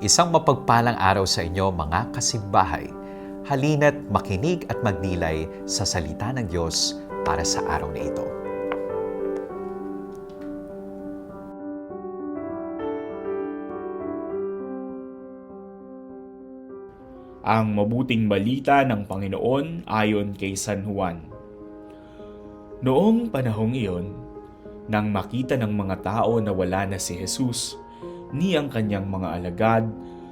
Isang mapagpalang araw sa inyo mga kasimbahay. Halina't makinig at magnilay sa salita ng Diyos para sa araw na ito. ang mabuting balita ng Panginoon ayon kay San Juan. Noong panahong iyon, nang makita ng mga tao na wala na si Jesus, ni ang kanyang mga alagad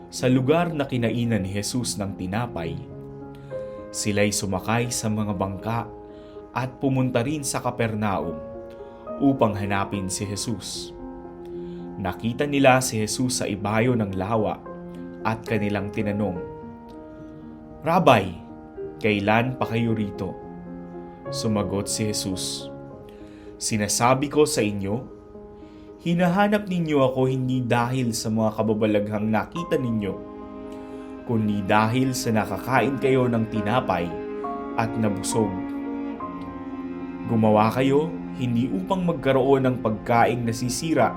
sa lugar na kinainan ni Jesus ng tinapay, sila'y sumakay sa mga bangka at pumunta rin sa Kapernaum upang hanapin si Jesus. Nakita nila si Jesus sa ibayo ng lawa at kanilang tinanong, Rabay, kailan pa kayo rito? Sumagot si Jesus, Sinasabi ko sa inyo, hinahanap ninyo ako hindi dahil sa mga kababalaghang nakita ninyo, kundi dahil sa nakakain kayo ng tinapay at nabusog. Gumawa kayo hindi upang magkaroon ng pagkaing nasisira,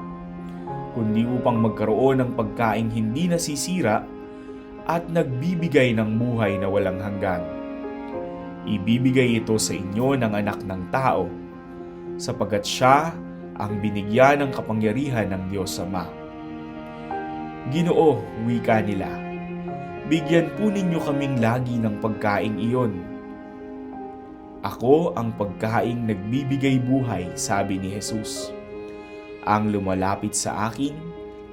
kundi upang magkaroon ng pagkaing hindi nasisira at nagbibigay ng buhay na walang hanggan. Ibibigay ito sa inyo ng anak ng tao, sapagat siya ang binigyan ng kapangyarihan ng Diyos Ama. Ginoo, wika nila, bigyan po ninyo kaming lagi ng pagkaing iyon. Ako ang pagkaing nagbibigay buhay, sabi ni Jesus. Ang lumalapit sa akin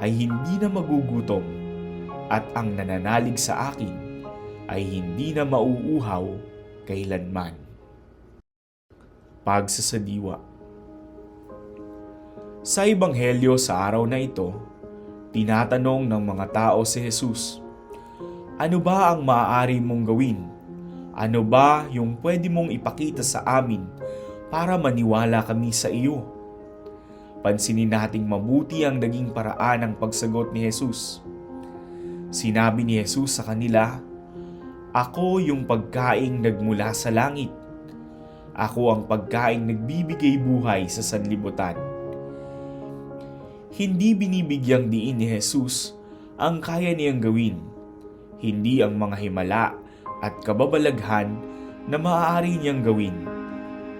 ay hindi na magugutom at ang nananalig sa akin ay hindi na mauuhaw kailanman. Pagsasadiwa Sa Ebanghelyo sa araw na ito, tinatanong ng mga tao si Jesus, Ano ba ang maaari mong gawin? Ano ba yung pwede mong ipakita sa amin para maniwala kami sa iyo? Pansinin nating mabuti ang naging paraan ng pagsagot ni Jesus. Sinabi ni Jesus sa kanila, Ako yung pagkaing nagmula sa langit. Ako ang pagkaing nagbibigay buhay sa sanlibutan. Hindi binibigyang diin ni Jesus ang kaya niyang gawin, hindi ang mga himala at kababalaghan na maaari niyang gawin.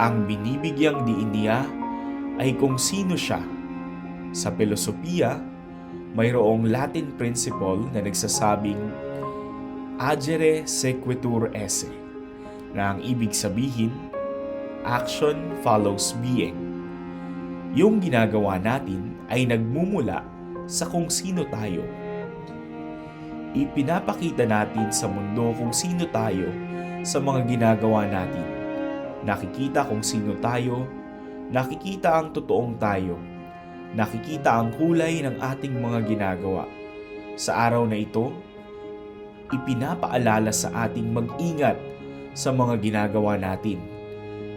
Ang binibigyang diin niya ay kung sino siya. Sa filosofiya, mayroong Latin principle na nagsasabing agere sequitur esse, na ang ibig sabihin, action follows being. Yung ginagawa natin ay nagmumula sa kung sino tayo. Ipinapakita natin sa mundo kung sino tayo sa mga ginagawa natin. Nakikita kung sino tayo, nakikita ang totoong tayo, nakikita ang kulay ng ating mga ginagawa. Sa araw na ito, ipinapaalala sa ating mag-ingat sa mga ginagawa natin.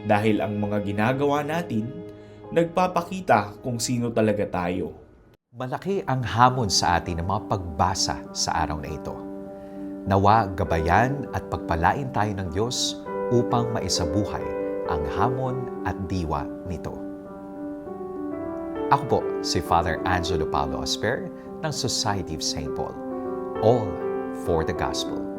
Dahil ang mga ginagawa natin, nagpapakita kung sino talaga tayo. Malaki ang hamon sa atin ng mga pagbasa sa araw na ito. Nawa gabayan at pagpalain tayo ng Diyos upang maisabuhay ang hamon at diwa nito. Ako po si Father Angelo Paulo Asper ng Society of St. Paul. All for the Gospel.